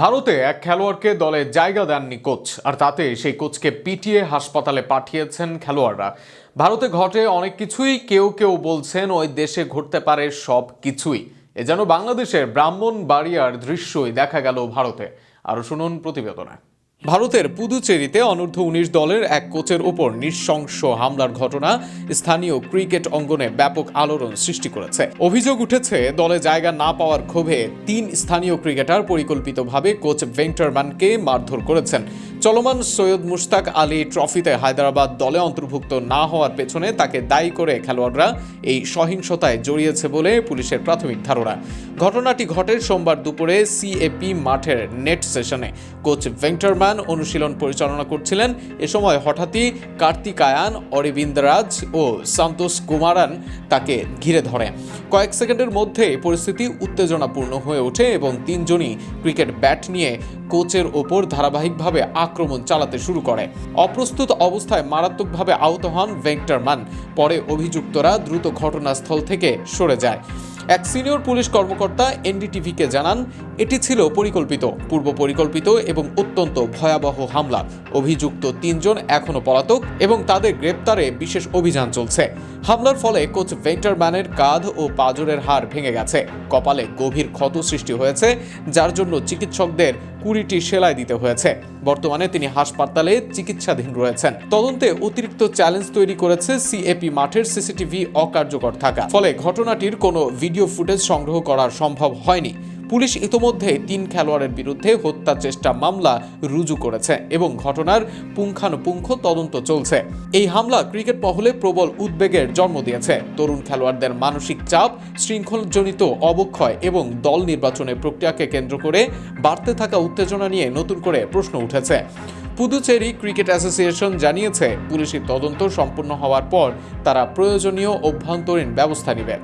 ভারতে এক খেলোয়াড়কে দলে জায়গা দেননি কোচ, আর তাতে সেই কোচকে পিটিয়ে হাসপাতালে পাঠিয়েছেন খেলোয়াড়রা। ভারতে ঘটে অনেক কিছুই, কেউ কেউ বলছেন ওই দেশে ঘটতে পারে সব কিছুই। এ যেন বাংলাদেশের ব্রাহ্মণ বাড়িয়ার দৃশ্যই দেখা গেল ভারতে। আরও শুনুন প্রতিবেদনে। ভারতের পুদুচেরিতে অনূর্ধ্ব উনিশ দলের এক কোচের ওপর নৃশংস হামলার ঘটনা স্থানীয় ক্রিকেট অঙ্গনে ব্যাপক আলোড়ন সৃষ্টি করেছে। অভিযোগ উঠেছে, দলে জায়গা না পাওয়ার ক্ষোভে তিন স্থানীয় ক্রিকেটার পরিকল্পিতভাবে কোচ ভেঙ্কটারম্যানকে মারধর করেছেন। চলমান সৈয়দ মুশতাক আলী ট্রফিতে হায়দ্রাবাদ দলে অন্তর্ভুক্ত না হওয়ার পেছনে তাকে দায়ী করে খেলোয়াড়রা এই সহিংসতায় জড়িয়েছে বলে পুলিশের প্রাথমিক ধারণা। ঘটনাটি ঘটে সোমবার দুপুরে সিএপি মাঠের নেট সেশনে। কোচ ভেঙ্কটারম্যান অনুশীলন পরিচালনা করছিলেন। এ সময় হঠাৎই কার্তিকায়ান অরবিন্দরাজ ও সন্তোষ কুমারান তাকে ঘিরে ধরে। কয়েক সেকেন্ডের মধ্যে পরিস্থিতি উত্তেজনাপূর্ণ হয়ে ওঠে এবং তিনজনই ক্রিকেট ব্যাট নিয়ে কোচের ওপর ধারাবাহিকভাবে আক্রমণ চালাতে শুরু করে। অপ্রস্তুত অবস্থায় মারাত্মকভাবে আহত হন ভেঙ্কটারমান। পরে অভিযুক্তরা দ্রুত ঘটনাস্থল থেকে সরে যায়। এক সিনিয়র পুলিশ কর্মকর্তা এনডিটিভিকে জানান, এটি ছিল পরিকল্পিত, পূর্ব পরিকল্পিত এবং অত্যন্ত ভয়াবহ হামলা। অভিযুক্ত তিনজন এখনও পলাতক এবং তাদের গ্রেপ্তারে বিশেষ অভিযান চলছে। হামলার ফলে কোচ ভেন্টারম্যানের কাঁধ ও পাজরের হাড় ভেঙে গেছে। কপালে গভীর ক্ষত সৃষ্টি হয়েছে, যার জন্য চিকিৎসকদের কুড়িটি সেলাই দিতে হয়েছে। বর্তমানে তিনি হাসপাতালে চিকিৎসাধীন রয়েছেন। তদন্তে অতিরিক্ত চ্যালেঞ্জ তৈরি করেছে সিএপি মাঠের সিসিটিভি অকার্যকর থাকা। ফলে ঘটনাটির কোনো ভিডিও ফুটেজ সংগ্রহ করা সম্ভব হয়নি। পুলিশ ইতোমধ্যে তিন খেলোয়াড়ের বিরুদ্ধে হত্যা চেষ্টা মামলা রুজু করেছে এবং ঘটনার পুঙ্খানুপুঙ্খ তদন্ত চলছে। এই হামলা ক্রিকেট মহলে প্রবল উদ্বেগের জন্ম দিয়েছে। তরুণ খেলোয়াড়দের মানসিক চাপ, শৃঙ্খলজনিত অবক্ষয় এবং দল নির্বাচনের প্রক্রিয়াকে কেন্দ্র করে বাড়তে থাকা উত্তেজনা নিয়ে নতুন করে প্রশ্ন উঠেছে। পুদুচেরি ক্রিকেট অ্যাসোসিয়েশন জানিয়েছে, পুলিশের তদন্ত সম্পূর্ণ হওয়ার পর তারা প্রয়োজনীয় অভ্যন্তরীণ ব্যবস্থা নেবে।